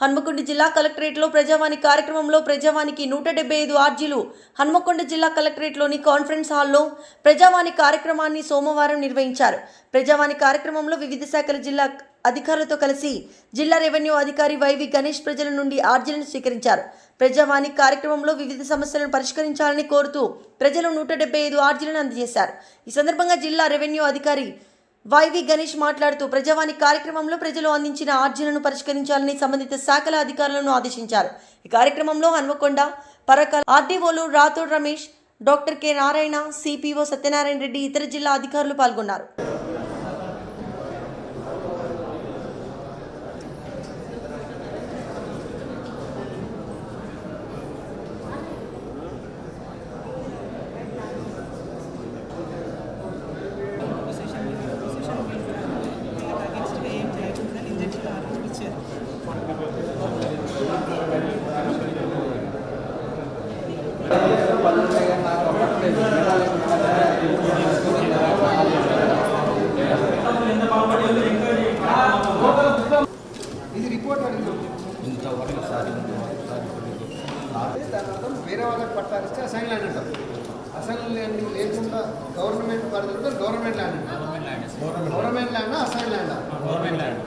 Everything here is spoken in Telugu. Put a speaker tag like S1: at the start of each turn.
S1: హన్మకొండ జిల్లా కలెక్టరేట్లో ప్రజావాణి కార్యక్రమంలో ప్రజావానికి నూట డెబ్బై ఐదు ఆర్జీలు హన్మకొండ జిల్లా కలెక్టరేట్లోని కాన్ఫరెన్స్ హాల్లో ప్రజావాణి కార్యక్రమాన్ని సోమవారం నిర్వహించారు. ప్రజావాణి కార్యక్రమంలో వివిధ శాఖల జిల్లా అధికారులతో కలిసి జిల్లా రెవెన్యూ అధికారి వైవి గణేష్ ప్రజల నుండి ఆర్జీలను స్వీకరించారు. ప్రజావాణి కార్యక్రమంలో వివిధ సమస్యలను పరిష్కరించాలని కోరుతూ ప్రజలు నూట డెబ్బై ఐదు ఆర్జీలను అందజేశారు. ఈ సందర్భంగా జిల్లా రెవెన్యూ అధికారి వైవి గణేష్ మాట్లాడుతూ ప్రజావాణి కార్యక్రమంలో ప్రజలు అందించిన ఆర్జీలను పరిష్కరించాలని సంబంధిత శాఖల అధికారులను ఆదేశించారు. ఈ కార్యక్రమంలో Hanamkonda Parakala ఆర్డీఓలు Rathod Ramesh doctor K Narayana CPO Satyanarayana Reddy ఇతర జిల్లా అధికారులు పాల్గొన్నారు.
S2: ఇది రిపోర్ట్ అడిగింది
S3: ఇంతవరకు సాధింపు
S2: వేరే వాళ్ళకి పట్టాలిస్తే అసైన్ ల్యాండ్ అంటారు అసైన్ ల్యాండ్ లేకుండా గవర్నమెంట్ పరిధిలో government land government land assign land
S3: government land